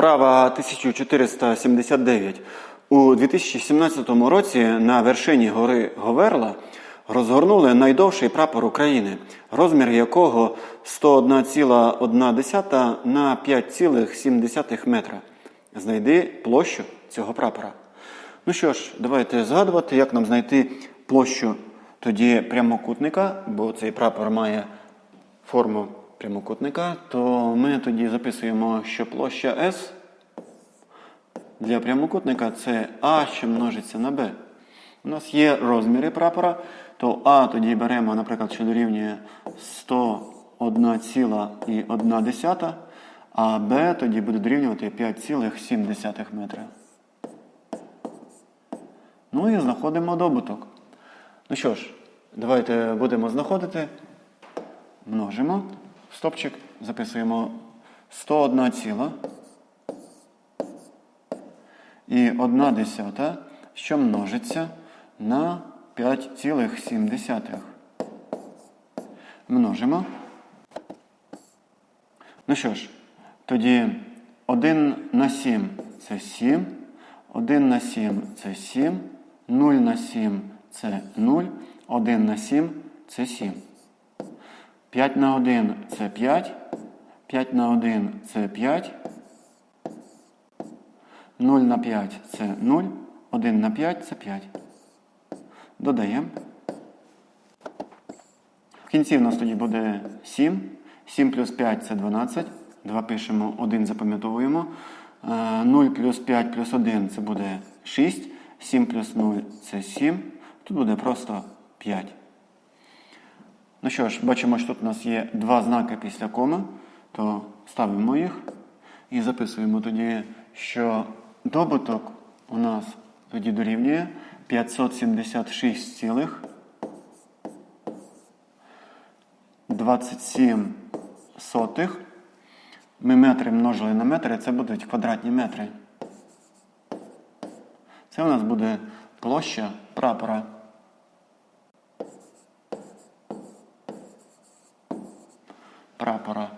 Вправа 1479. У 2017 році на вершині гори Говерла розгорнули найдовший прапор України, розмір якого 101,1 на 5,7 метра. Знайди площу цього прапора. Ну що ж, давайте згадувати, як нам знайти площу тоді прямокутника, бо цей прапор має форму прямокутника, то ми тоді записуємо, що площа S для прямокутника це А, що множиться на Б. У нас є розміри прапора, то А тоді беремо, наприклад, що дорівнює 101,1, а Б тоді буде дорівнювати 5,7 метра. Ну і знаходимо добуток. Ну що ж, давайте будемо знаходити. Множимо. Стопчик записуємо 101 ціла. І 1 десята, що множиться на 5,7. Множимо. Ну що ж, тоді 1 на 7 це 7, 1 на 7 це 7, 0 на 7 це 0, 1 на 7 це 7. 5 на 1 це 5, 5 на 1 це 5, 0 на 5 це 0, 1 на 5 це 5. Додаємо. В кінці в нас тоді буде 7. 7 плюс 5 це 12. 2 пишемо, 1 запам'ятовуємо. Е, 0 плюс 5 плюс 1 це буде 6. 7 плюс 0 це 7. Тут буде просто 5. Ну що ж, бачимо, що тут у нас є два знаки після коми, то ставимо їх і записуємо тоді, що добуток у нас тоді дорівнює 576 цілих 27 сотих. Ми метри множили на метри, це будуть квадратні метри. Це у нас буде площа прапора. Прапора.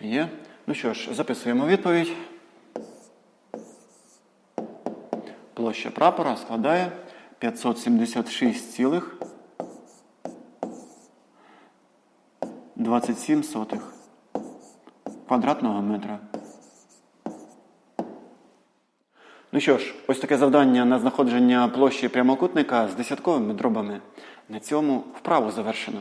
Є. Ну що ж, записуємо відповідь. Площа прапора складає 576 цілих 27 сотих квадратного метра. Ну що ж, ось таке завдання на знаходження площі прямокутника з десятковими дробами. На цьому вправу завершено.